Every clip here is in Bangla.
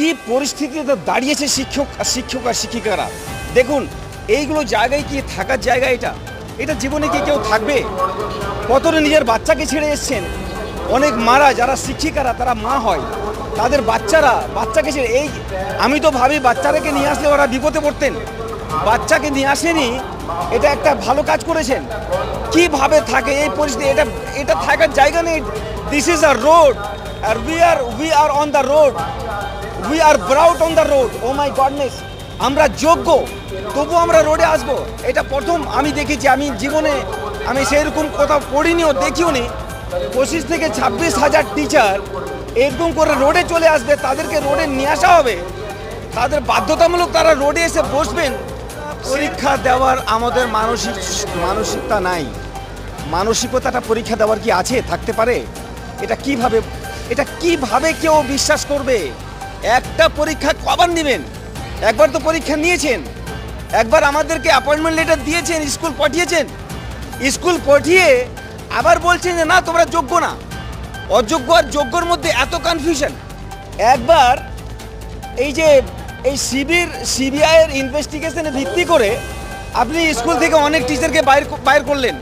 কি পরিস্থিতিতে দাঁড়িয়েছে শিক্ষক আর শিক্ষক আর শিক্ষিকারা? দেখুন, এইগুলো জায়গায় কি থাকার জায়গা এটা? এটা জীবনে কি কেউ থাকবে? কতটা নিজের বাচ্চাকে ছেড়ে এসছেন? অনেক মারা যারা শিক্ষিকারা, তারা মা হয়। তাদের বাচ্চারা, বাচ্চাকে ছেড়ে, এই আমি তো ভাবি বাচ্চারাকে নিয়ে আসলে ওরা বিপদে পড়তেন। বাচ্চাকে নিয়ে আসেনি, এটা একটা ভালো কাজ করেছেন। কীভাবে থাকে এই পরিস্থিতি? এটা এটা থাকার জায়গা নেই। This is a road R we are we are on the road we are brought on the road oh my goodness আমরা যোগ্য তবু আমরা রোডে আসব। এটা প্রথম আমি দেখেছি। আমি জীবনে আমি সেরকম কোথাও পড়িনিও দেখিও নি পঁচিশ থেকে ছাব্বিশ হাজার টিচার এরকম করে রোডে চলে আসবে, তাদেরকে রোডে নিয়ে আসা হবে। তাদের বাধ্যতামূলক তারা রোডে এসে বসবেন। পরীক্ষা দেওয়ার আমাদের মানসিক, মানসিকতা নাই। মানসিকতাটা পরীক্ষা দেওয়ার কি আছে? থাকতে পারে? এটা কীভাবে এটা কীভাবে কেউ বিশ্বাস করবে? একটা পরীক্ষা কবার নেবেন? একবার তো পরীক্ষা নিয়েছেন। একবার আমাদেরকে অ্যাপয়েন্টমেন্ট লেটার দিয়েছেন স্কুল পাঠিয়েছেন। স্কুল পাঠিয়ে আবার বলছেন যে, না, তোমরা যোগ্য না। অযোগ্য আর যোগ্যর মধ্যে এত কনফিউশন একবার এই যে, এই শিবির সিবিআইয়ের ইনভেস্টিগেশনে ভিত্তি করে আপনি স্কুল থেকে অনেক টিচারকে বাইর বাইর করলেন।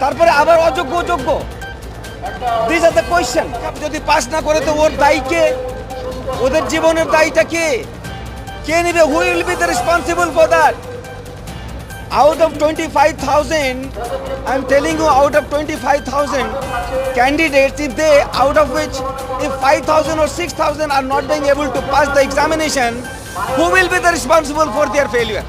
তারপরে আবার অযোগ্য যোগ্য দিস আর দ্য কোয়েশ্চেন যদি পাস না করে, তো ওর দায়ী কে ওদের জীবনের দায়ীটা কে কে নেবে who will be the responsible for that out of 25,000, I'm telling you, out of 25,000 candidates, if they, out of which, if 5,000 or 6,000 are not being able to pass the examination, who will be the responsible for their failure?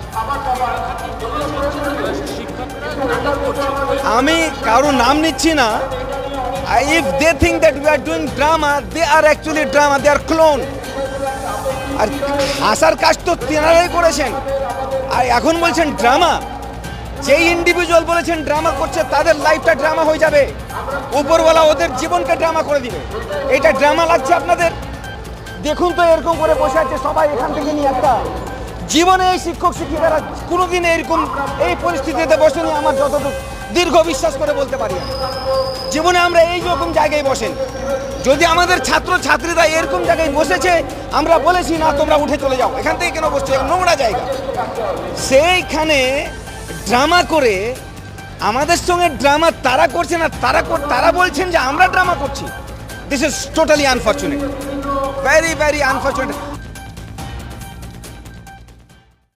আমি কারও নাম নিচ্ছি না if they think that we are doing drama they are actually drama they are clown আর হাসার কাজ তো তেনারাই করেছেন। আর এখন বলছেন ড্রামা যেই ইন্ডিভিজুয়াল বলেছেন ড্রামা করছে, তাদের লাইফটা ড্রামা হয়ে যাবে। উপরওয়ালা ওদের জীবনকে ড্রামা করে দিবে। এটা ড্রামা লাগছে আপনাদের? দেখুন তো এরকম করে বসে আছে সবাই এখান থেকে নিয়ে একটা। জীবনে এই শিক্ষক শিক্ষিকারা কোনোদিন এরকম এই পরিস্থিতিতে বসেনি আমার যতটুকু দীর্ঘ বিশ্বাস করে বলতে পারি জীবনে আমরা এই রকম জায়গায় বসেন। যদি আমাদের ছাত্র ছাত্রীরা এরকম জায়গায় বসেছে, আমরা বলেছি, না, তোমরা উঠে চলে যাও। এখান থেকে কেন বসছো? নোংরা জায়গা। সেইখানে ড্রামা করে আমাদের সঙ্গে ড্রামা তারা করছে না, তারা তারা বলছেন যে আমরা ড্রামা করছি। This is totally unfortunate very very unfortunate